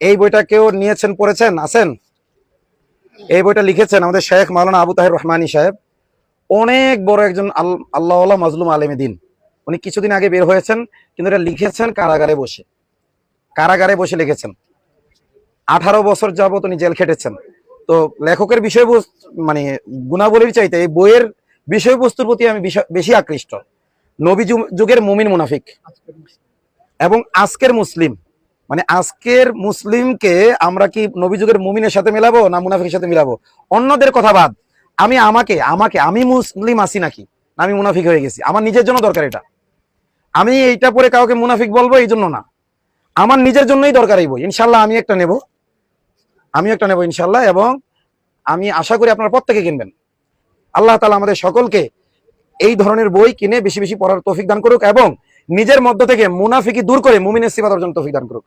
এই বইটা কেউ নিয়েছেন, পড়েছেন, আছেন? এই বইটা লিখেছেন আমাদের শেখ মাওলানা আবু তাহের রহমানী সাহেব। অনেক বড় একজন আল- আল্লাহ মাজলুম আলেমে দিন। উনি কিছুদিন আগে বের হয়েছেন, কিন্তু এটা লিখেছেন কারাগারে বসে। কারাগারে বসে লিখেছেন। আঠারো বছর যাবত উনি জেল খেটেছেন। তো লেখকের বিষয়বস্তু মানে গুণাবলীর চাইতে এই বইয়ের বিষয়বস্তুর প্রতি আমি বিশ- আকৃষ্ট। নবী যুগের মুমিন মুনাফিক। এবং আজকের মুসলিম। মানে আজকের মুসলিমকে আমরা কি নবী যুগের মুমিনের সাথে মিলাবো না মুনাফিকের সাথে মিলাবো? অন্যদের কথা বাদ। আমি আমাকে আমাকে, আমি মুসলিম আছি নাকি? না, আমি মুনাফিক হয়ে গেছি। আমার নিজের জন্য দরকার এটা। আমি এইটা পরে কাউকে মুনাফিক বলব এই জন্য না। আমার নিজের জন্যই দরকার এই বই। ইনশাল্লাহ আমি একটা নেব। আমি একটা নেব ইনশাল্লাহ এবং আমি আশা করি আপনারা প্রত্যেকে কিনবেন। আল্লাহ তালা আমাদের সকলকে এই ধরনের বই কিনে বেশি বেশি পড়ার তৌফিক দান করুক এবং নিজের মধ্য থেকে মুনাফিকি দূর করে মুমিনের সিফাত অর্জন তৌফিক দান করুক।